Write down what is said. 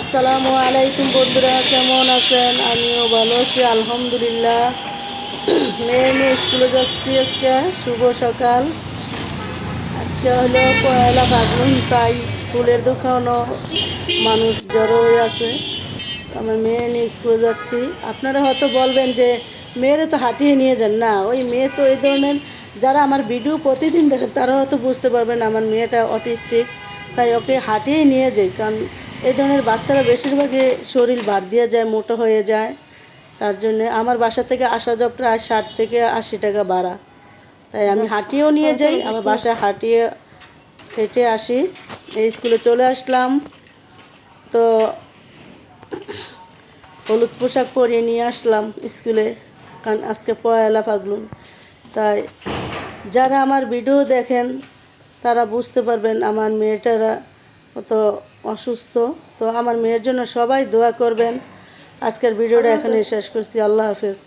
আসসালামু আলাইকুম বন্ধুরা, কেমন আছেন? আমিও ভালো আছি, আলহামদুলিল্লাহ। মেয়ে নিয়ে স্কুলে যাচ্ছি আজকে, শুভ সকাল। আজকে হলো পয়লা ফাগুন তাই ফুলের দোকানও মানুষ জড়ো হয়ে আছে। আমার মেয়ে নিয়ে স্কুলে যাচ্ছি। আপনারা হয়তো বলবেন যে, মেয়েরা তো হাঁটিয়ে নিয়ে যান। না, ওই মেয়ে তো এই ধরনের, যারা আমার ভিডিও প্রতিদিন দেখেন তারা হয়তো বুঝতে পারবেন আমার মেয়েটা অটিস্টিক। তাই ওকে হাঁটিয়ে নিয়ে যাই, কারণ এই ধরনের বাচ্চারা বেশিরভাগই শরীর বাদ দিয়ে যায় মোটা হয়ে যায়। তার জন্য আমার বাসা থেকে আসা যাওয়া প্রায় ষাট থেকে আশি টাকা ভাড়া। তাই আমি হাঁটিয়েও নিয়ে যাই আমার বাসায় হাঁটিয়ে হেঁটে আসি। এই স্কুলে চলে আসলাম। তো হলুদ পোশাক পরিয়ে নিয়ে আসলাম স্কুলে কারণ আজকে পয়লা ফাগলুন তাই যারা আমার ভিডিও দেখেন তারা বুঝতে পারবেন আমার মেয়েটারা কত অসুস্থ। তো আমার মেয়ের জন্য সবাই দোয়া করবেন। আজকের ভিডিওটা এখানে শেষ করছি। আল্লাহ হাফেজ।